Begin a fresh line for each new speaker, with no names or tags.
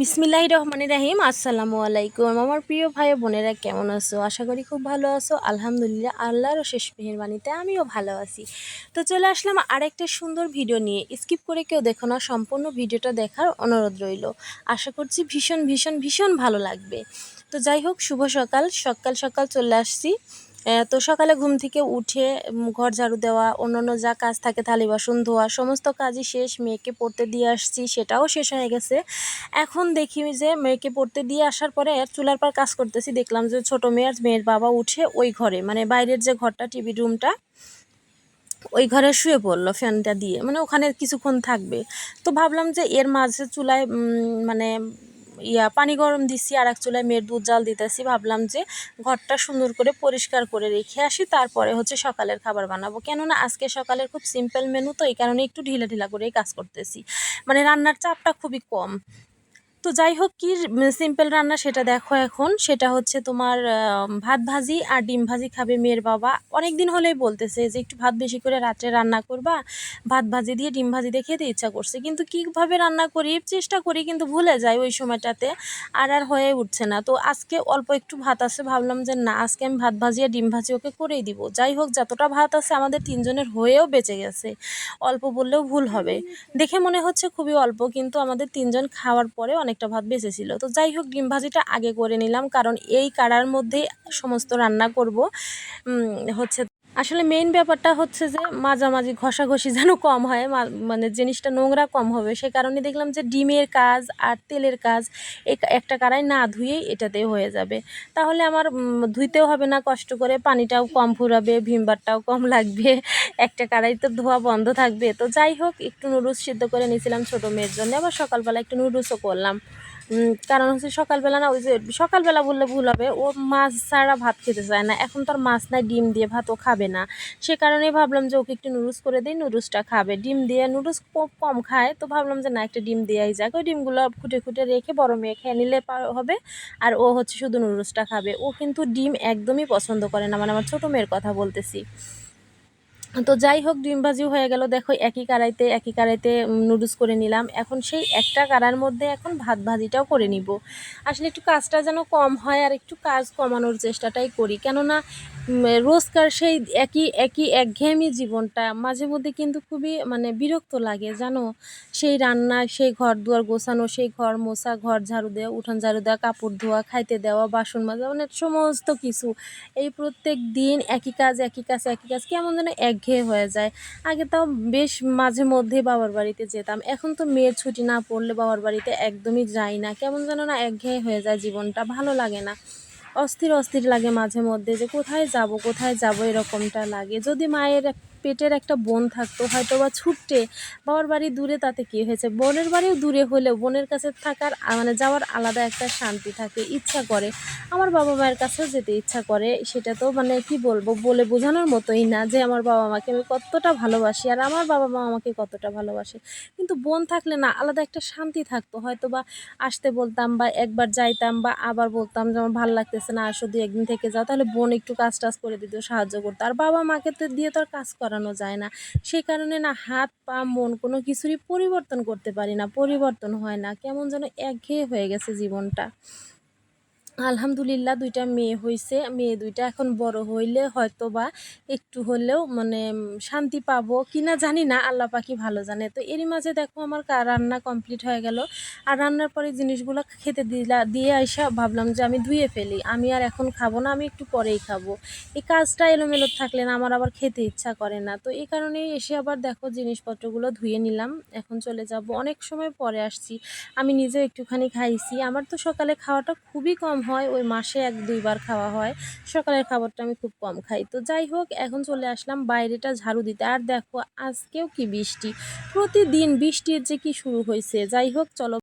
বিসমিল্লাহ রহমান রাহিম, আসসালামু আলাইকুম। আমার প্রিয় ভাই বোনেরা, কেমন আছো? আশা করি খুব ভালো আছো। আলহামদুলিল্লাহ, আল্লাহর শেষ মেহরবানিতে আমিও ভালো আছি। তো চলে আসলাম আরেকটা সুন্দর ভিডিও নিয়ে। স্কিপ করে কেউ দেখো না, সম্পূর্ণ ভিডিওটা দেখার অনুরোধ রইল। আশা করছি ভীষণ ভীষণ ভীষণ ভালো লাগবে। তো যাই হোক, শুভ সকাল। সকাল সকাল চলে আসছি। তো সকালে ঘুম থেকে উঠে ঘর ঝাড়ু দেওয়া, অন্যান্য যা কাজ থাকে থালি, বাসন ধোয়া, সমস্ত কাজই শেষ। মেয়েকে পড়তে দিয়ে আসছি, সেটাও শেষ হয়ে গেছে। এখন দেখি যে মেয়েকে পড়তে দিয়ে আসার পরে চুলার পর কাজ করতেছি। দেখলাম যে ছোট মেয়ের মেয়ের বাবা উঠে ওই ঘরে মানে বাইরের যে ঘরটা, টিভি রুমটা, ওই ঘরে শুয়ে পড়ল ফ্যানটা দিয়ে। মানে ওখানে কিছুক্ষণ থাকবে। তো ভাবলাম যে এর মাঝে চুলায় মানে ইয়া, পানি গরম দিচ্ছি আর এক চুলায় মেয়ের দুধ জাল দিতেছি। ভাবলাম যে ঘরটা সুন্দর করে পরিষ্কার করে রেখে আসি, তারপরে হচ্ছে সকালের খাবার বানাবো। কেননা আজকে সকালের খুব সিম্পল মেনু তো এই কারণে একটু ঢিলা ঢিলা করেই কাজ করতেছি। মানে রান্নার চাপটা খুবই কম। তো যাই হোক কি সিম্পল রান্না সেটা দেখো এখন। সেটা হচ্ছে তোমার ভাত ভাজি আর ডিম ভাজি খাবে মেয়ের বাবা। অনেক দিন হলেই বলতেছে যে, একটু ভাত বেশি করে রাত্রে রান্না করবা। ভাত ভাজি দিয়ে ডিম ভাজি দিয়ে খেতে ইচ্ছা করছে। কিন্তু কীভাবে রান্না করি? চেষ্টা করি, কিন্তু ভুলে যাই ওই সময়টাতে। আর আর হয়ে উঠছে না। তো আজকে অল্প একটু ভাত আছে, ভাবলাম যে, না, আজকে আমি ভাত ভাজি আর ডিম ভাজি ওকে করেই দিব। যাই হোক, যতটা ভাত আছে আমাদের তিনজনের হয়েও বেঁচে গেছে। অল্প বললেও ভুল হবে। দেখে মনে হচ্ছে খুবই অল্প, কিন্তু আমাদের তিনজন খাওয়ার পরে অনেকটা ভাত বেঁচেছিল। তো যাই হোক, ডিম ভাজিটা আগে করে নিলাম, কারণ এই কাড়ার মধ্যেই সমস্ত রান্না করব। হচ্ছে আসলে মেইন ব্যাপারটা হচ্ছে যে মাঝামাঝি ঘষাঘষি যেন কম হয় মানে জিনিসটা নোংরা কম হবে, সে কারণে দেখলাম যে ডিমের কাজ আর তেলের কাজ একটা কাড়াই না ধুয়েই এটাতে হয়ে যাবে। তাহলে আমার ধুইতেও হবে না, কষ্ট করে পানিটাও কম ফুরাবে, ভিমবারটাও কম লাগবে, একটা কড়াই তো ধোয়া বন্ধ থাকবে। তো যাই হোক, একটু নুডলস সিদ্ধ করে নিয়েছিলাম ছোটো মেয়ের জন্য, আবার সকালবেলা একটু নুডলসও করলাম। কারণ হচ্ছে সকালবেলা না, ওই যে সকালবেলা বললে ভুল হবে, ও মাছ ছাড়া ভাত খেতে চায় না। এখন তো আর মাছ নাই, ডিম দিয়ে ভাত ও খাবে না। সে কারণেই ভাবলাম যে ওকে একটু নুডলস করে দিই নুডলসটা খাবে। ডিম দিয়ে নুডলস কম খায়, তো ভাবলাম যে না, একটা ডিম দেওয়াই যাক। ওই ডিমগুলো খুঁটে খুঁটে রেখে বড় মেয়ে খেয়ে নিলে হবে, আর ও হচ্ছে শুধু নুডলসটা খাবে। ও কিন্তু ডিম একদমই পছন্দ করে না মানে আমার ছোটো মেয়ের কথা বলতেছি। তো যাই হোক, ডিম ভাজিও হয়ে গেল। দেখো, একই কড়াইতে একই কড়াইতে নুডলস করে নিলাম। এখন সেই একটা কড়ার মধ্যে এখন ভাত ভাজিটাও করে নিব। আসলে একটু কাজটা যেন কম হয় আর একটু কাজ কমানোর চেষ্টাটাই করি। কেননা রোজকার সেই একই একই একঘেয়েমি জীবনটা মাঝে মধ্যে কিন্তু খুবই মানে বিরক্ত লাগে, জানো? সেই রান্না, সেই ঘর দুয়ার গোছানো, সেই ঘর মোছা, ঘর ঝাড়ু দেওয়া, উঠান ঝাড়ু দেওয়া, কাপড় ধোয়া, খাইতে দেওয়া, বাসন মাজা মানে সমস্ত কিছু। এই প্রত্যেক দিন একই কাজ একই কাজ একই কাজ, কেমন যেন একঘেয়ে হয়ে যায়। আগে তাও বেশ মাঝে মধ্যে বাবার বাড়িতে যেতাম। এখন তো মেয়ের ছুটি না পড়লে বাবার বাড়িতে একদমই যাই না। কেমন যেন না একঘেয়ে হয়ে যায় জীবনটা, ভালো লাগে না। অস্থির অস্থির লাগে মাঝে মধ্যে যে কোথায় যাব কোথায় যাব এরকমটা লাগে। যদি মায়ের পেটের একটা বোন থাকতো হয়তো বা ছুটতে বাবার বাড়ি দূরে তাতে কী হয়েছে? বোনের বাড়িও দূরে হলেও বোনের কাছে থাকার মানে যাওয়ার আলাদা একটা শান্তি থাকে, ইচ্ছা করে। আমার বাবা মায়ের কাছেও যেতে ইচ্ছা করে, সেটা তো মানে কি বলব, বলে বোঝানোর মতোই না যে আমার বাবা মাকে আমি কতটা ভালোবাসি আর আমার বাবা মা আমাকে কতটা ভালোবাসে। কিন্তু বোন থাকলে না, আলাদা একটা শান্তি থাকতো হয়তো বা আসতে বলতাম বা একবার যাইতাম বা আবার বলতাম যে আমার ভালো লাগতেছে না, আসো দুই একদিন থেকে যাও। তাহলে বোন একটু কাজ টাজ করে দিত, সাহায্য করতো। আর বাবা মাকে তো দিয়ে তো আর কাজ করানো যায় না। সেই কারণে না হাত, পা, মন কোনো কিছুরই পরিবর্তন করতে পারি না, পরিবর্তন হয় না। কেমন যেন একঘেয়ে হয়ে গেছে জীবনটা। আলহামদুলিল্লাহ দুইটা মেয়ে হয়েছে মেয়ে দুইটা এখন বড় হইলে হয়তো বা একটু হলেও মানে শান্তি পাবো কি না জানি না, আল্লাহ পাখি ভালো জানে। তো এরই মাঝে দেখো আমার রান্না কমপ্লিট হয়ে গেল। আর রান্নার পরে জিনিসগুলো খেতে দিলা দিয়ে আইসা ভাবলাম যে আমি ধুয়ে ফেলি। আমি আর এখন খাব না, আমি একটু পরেই খাব। এই কাজটা এলোমেলো থাকলে না আমার আবার খেতে ইচ্ছা করে না। তো এই কারণেই এসে আবার দেখো জিনিসপত্রগুলো ধুয়ে নিলাম। এখন চলে যাব। অনেক সময় পরে আসছি। আমি নিজেও একটুখানি খাইছি। আমার তো সকালে খাওয়াটা খুবই কম হয়, ওই মাসে এক, দুইবার খাওয়া হয়। সকালের খাবারটা আমি খুব কম খাই। তো যাই হোক, এখন চলে আসলাম বাইরেটা ঝাড়ু দিতে। আর দেখো, আজকেও কি বৃষ্টি। প্রতিদিন বৃষ্টির যে কি শুরু হয়েছে। যাই হোক, চলো